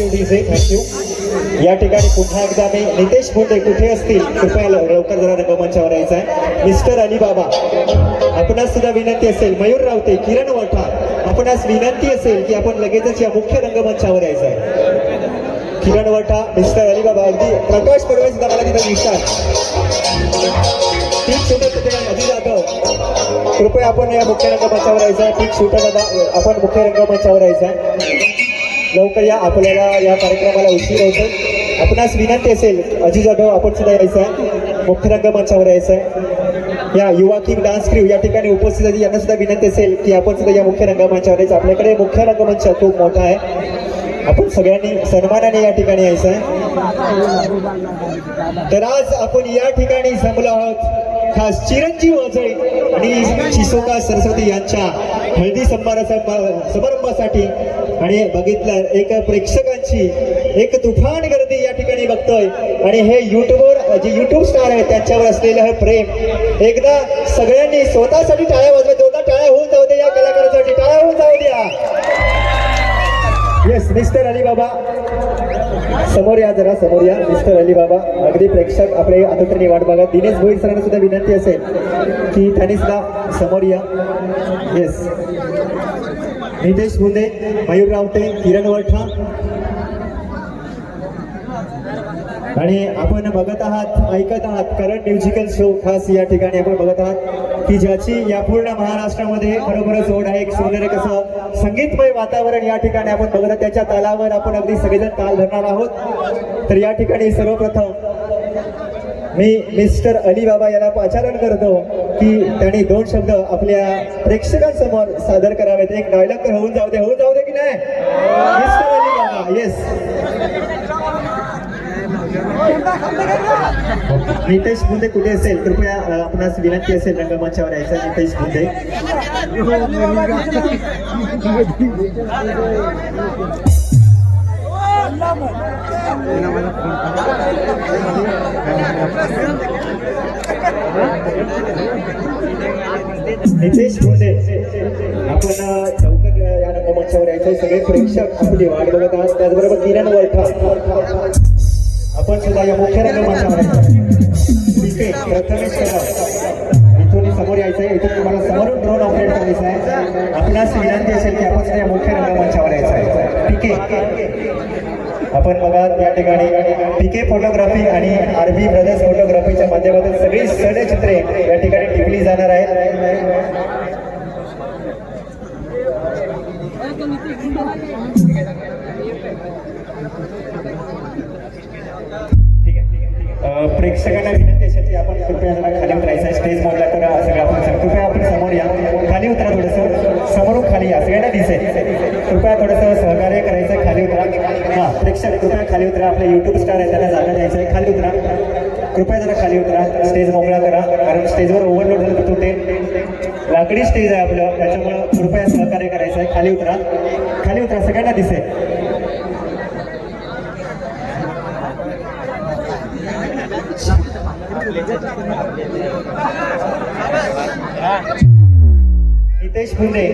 Thank you DJ thank you या ठिकाणी पुन्हा एकदा मी नितेश मुंडे कुठे असतील कृपया लव- लवकर जरा रंगमंचावर यायचं आहे. मिस्टर अलीबाबा आपणास सुद्धा विनंती असेल मयूर रावते किरण वठा आपणास विनंती असेल की आपण लगेचच या मुख्य रंगमंचावर यायचं आहे. किरण वठा मिस्टर अलीबाबा अगदी प्रकाश पडवे सुद्धा मला तिथं दिसतात. ठीक शूटर अजी जाधव कृपया आपण या मुख्य रंगमंचावर यायचं आहे. ठीक शूटर दादा आपण मुख्य रंगमंचावर यायचं आहे. लवकर या आपल्याला या कार्यक्रमाला उशीर होतो आपणास विनंती असेल अजी जाधव आपण सुद्धा यायचं आहे मुख्य रंगमंचावर यायचं आहे या युवा किंग डान्स क्रू या ठिकाणी उपस्थित आहे यांना सुद्धा विनंती असेल की आपण सुद्धा या मुख्य रंगमंचावर यायचं. आपल्याकडे मुख्य रंगमंच खूप मोठा आहे. आपण सगळ्यांनी सन्मानाने या ठिकाणी यायचं आहे तर आज आपण या ठिकाणी जमलो आहोत. खास चिरंजीव अजय आणि चिसोका सरस्वती यांच्या हळदी समारंभा समारंभासाठी आणि बघितलं एक प्रेक्षकांची एक तुफान गर्दी या ठिकाणी बघतोय. आणि हे युट्यूबवर जे युट्यूब स्टार आहेत त्यांच्यावर असलेलं हे प्रेम एकदा सगळ्यांनी स्वतःसाठी टाळ्या वाजवा. जोरदार टाळ्या होऊन जाऊ दे या कलाकारांसाठी. टाळ्या होऊन जाऊ द्या. येस मिस्टर अली बाबा समोर या जरा समोर या मिस्टर अली बाबा अगदी प्रेक्षक आपले आतंत्र्याने वाट बघा. दिनेश भोईर सरांना सुद्धा विनंती असेल की त्यांनी सुद्धा समोर या. येस नितेश मुंदे मयूर रावते किरण वरठा आणि आपण बघत आहात ऐकत आहात करंट म्युझिकल शो खास या ठिकाणी आपण बघत आहात की ज्याची या पूर्ण महाराष्ट्रामध्ये खरोखरच ओढ आहे. एक सौंदर्य कसं संगीतमय वातावरण या ठिकाणी आपण बघत त्याच्या तालावर आपण अगदी सगळेजण ताल धरणार आहोत. तर या ठिकाणी सर्वप्रथम मी मिस्टर अली बाबा याला पाचारण करतो की त्यांनी दोन शब्द आपल्या प्रेक्षकांसमोर सादर करावेत. एक डायलॉग तर होऊन जाऊ दे होऊन जाऊ दे की नाही? मिस्टर अली बाबा येस नितेश बुंदे कुठे असेल? कृपया आपणास विनंती असेल रंगमंचावर यायचं. नितेश मुंदे हो, हो. नितेश मुंडे आपण अ, या रंगमंचावर यायचं सगळे प्रेक्षक आपली वाट बघत आहात. त्याचबरोबर किरण वरठा आपण सुद्धा या मुख्य रंगमंचावर प्रथमेश इथून समोर यायचं आहे इथून तुम्हाला समोरून ड्रोन ऑपरेट करायचं आहे. आपणास विनंती असेल की आपण सुद्धा या मुख्य रंगमंचावर यायचं आहे ठीक आहे? आपण बघा या ठिकाणी पीके फोटोग्राफी आणि आरबी ब्रदर्स फोटोग्राफीच्या माध्यमातून सगळी सडचित्रे या ठिकाणी टिपली जाणार आहेत. ठीक आहे प्रेक्षकांना विनंती की आपण कृपया जरा खाली उतरायचं आहे स्टेज मोडला तर सगळं आपण कृपया आपण समोर या. खाली उतरा थोडंसं. समोरून खाली या. सगळ्यांना दिसेल. कृपया थोडंसं खाली उतरा हां प्रेक्षक कृपया खाली उतरा. आपले युट्यूब स्टार आहे त्यांना जागा द्यायचं आहे. खाली उतरा. कृपया जरा खाली उतरा. स्टेज मोकळा करा. कारण स्टेजवर ओव्हरलोड झालं तर लाकडी स्टेज आहे आपलं. त्याच्यामुळं कृपया सहकार्य करायचं आहे. खाली उतरा. खाली उतरा. सगळ्यांना दिसेल नितेश मुंडे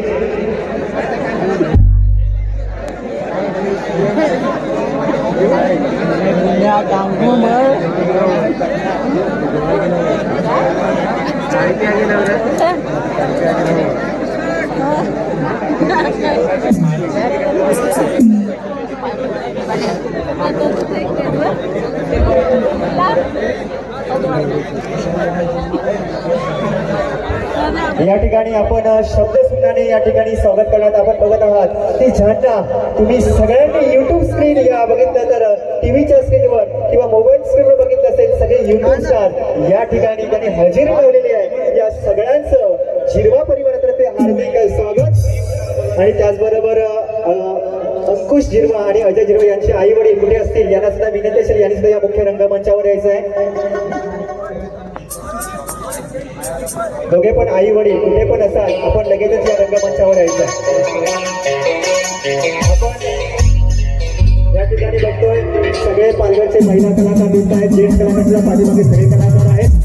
या ठिकाणी आपण अ, शब्दसुद्धाने या ठिकाणी स्वागत करण्यात आपण बघत आहात. ती झंडा तुम्ही सगळ्यांनी युट्यूब स्क्रीन या बघितलं तर टीव्हीच्या स्क्रीनवर किंवा मोबाईल स्क्रीनवर बघितलं असेल सगळे युट्यूब स्टार या ठिकाणी त्यांनी हजेरी लावलेली आहे. या सगळ्यांचं झिरवा परिवारातर्फे हार्दिक स्वागत. आणि त्याचबरोबर अंकुश जिरवा आणि अजय जिरवा यांचे आई वडील कुठे असतील यांना सुद्धा विनंती असेल यांनी सुद्धा या मुख्य रंगमंचावर यायचं आहे. दोघे पण आई वडील कुठे पण असाल आपण लगेचच या रंगमंचावर यायचं आपण या ठिकाणी बघतोय. सगळे पालघरचे महिला कलाकार दिसत आहेत. जेंट्स कलाकार पाठीमागे सगळे कलाकार आहेत.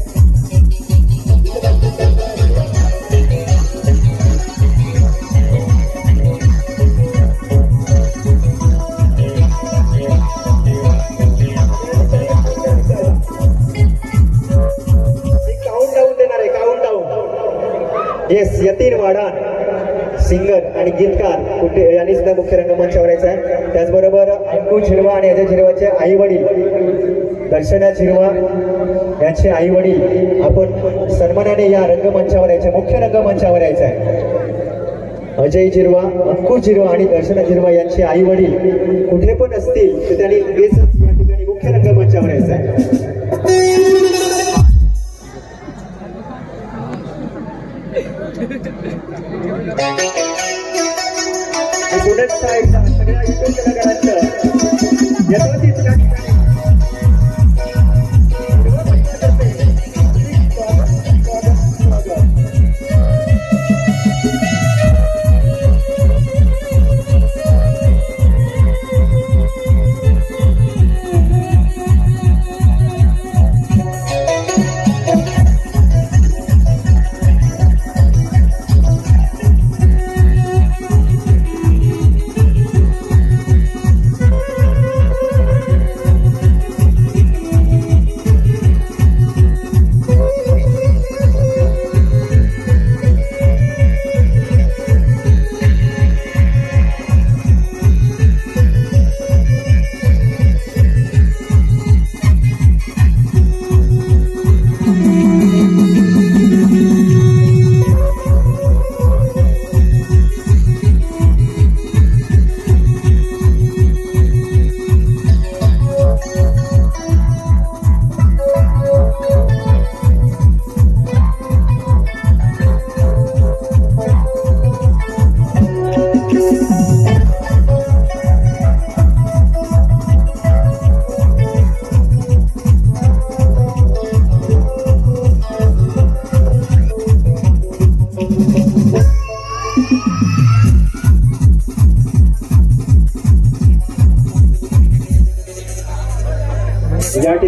येस यतीन वाडान सिंगर आणि गीतकार कुठे यांनी सुद्धा मुख्य रंगमंचावर यायचं आहे. त्याचबरोबर अंकू झिरवा आणि अजय झिरवाचे आई वडील दर्शना झिरवा यांचे आई वडील आपण सन्मानाने या रंगमंचावर यायचे मुख्य रंगमंचावर यायचं आहे. अजय जिरवा अंकू जिरवा आणि दर्शना जिरवा यांचे आई वडील कुठे पण असतील तर त्यांनी लगेचच या ठिकाणी मुख्य रंगमंचावर यायचं आहे. मी पुण्यात y que la garantía.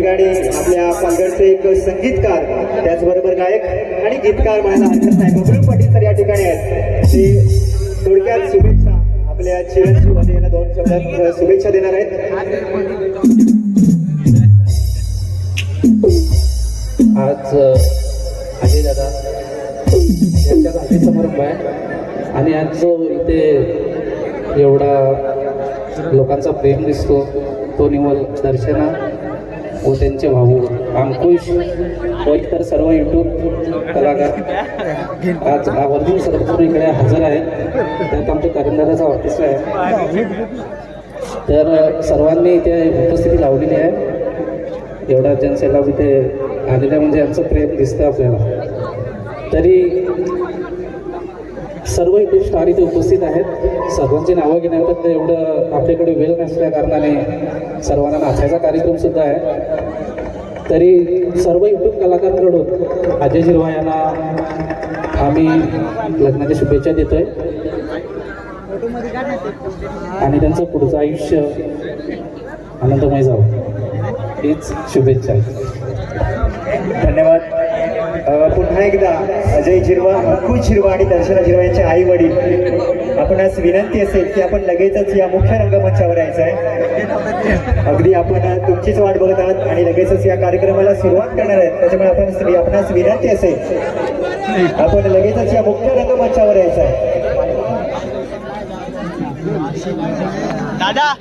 ठिकाणी आपल्या पालघरचे एक संगीतकार त्याचबरोबर गायक आणि गीतकार म्हणायला साहेब नाही बबलू पाटील तर या ठिकाणी आहेत. ते थोडक्यात शुभेच्छा आपल्या चिरंजीवाने यांना दोन शब्दात शुभेच्छा देणार आहेत. आज अजय दादा यांच्या गाठी समारंभ आहे. आणि आज जो इथे एवढा लोकांचा प्रेम दिसतो तो निवल दर्शना. व त्यांचे भाऊ अंकुश व इतर सर्व युट्यूब कलाकार. आज आवर्जून सर्वपूर्ण इकडे हजर आहेत त्यात आमच्या करंदादाचा ऑफिस आहे. तर सर्वांनी इथे उपस्थिती लावलेली आहे. एवढा जनसेलाभ इथे आलेल्या म्हणजे यांचं प्रेम दिसतं आपल्याला. तरी सर्व इथे स्टार इथे उपस्थित आहेत. सर्वांची नावं घेण्यावर एवढं आपल्याकडे वेळ नसल्या कारणाने सर्वांना नाचायचा कार्यक्रम सुद्धा आहे. तरी सर्व युट्यूब कलाकारांकडून अजय जिरवा यांना आम्ही लग्नाच्या शुभेच्छा देतोय. आणि त्यांचं पुढचं आयुष्य आनंदमय जावं. हीच शुभेच्छा. आहे धन्यवाद पुन्हा एकदा अजय जिरवा अंकुश जिरवा आणि दर्शना जिरवा यांचे आई वडील. आपणास विनंती असेल की आपण लगेचच या मुख्य रंगमंचावर यायचं आहे अगदी आपण तुमचीच वाट बघत आहात आणि लगेचच या कार्यक्रमाला सुरुवात करणार आहेत. त्याच्यामुळे आपण आपणास विनंती असेल आपण लगेचच या मुख्य रंगमंचावर यायचं आहे दादा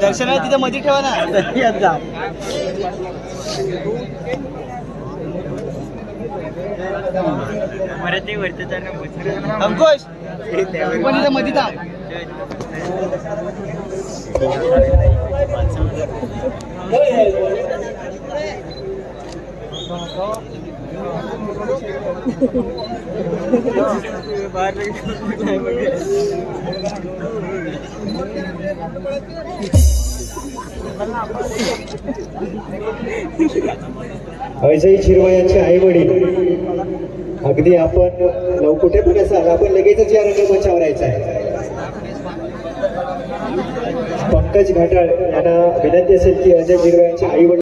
दर्शनाला तिथे मध्ये ठेवा ना. अंकुश तू पण इथे मध्ये थांब. अजय शिरवा यांचे आई वडील अगदी आपण लव कुठे पण असाल आपण लगेचच या रंगमंचावर यायचं आहे. पंकज घाटाळ यांना विनंती असेल की अजय शिरवा यांचे आई वडील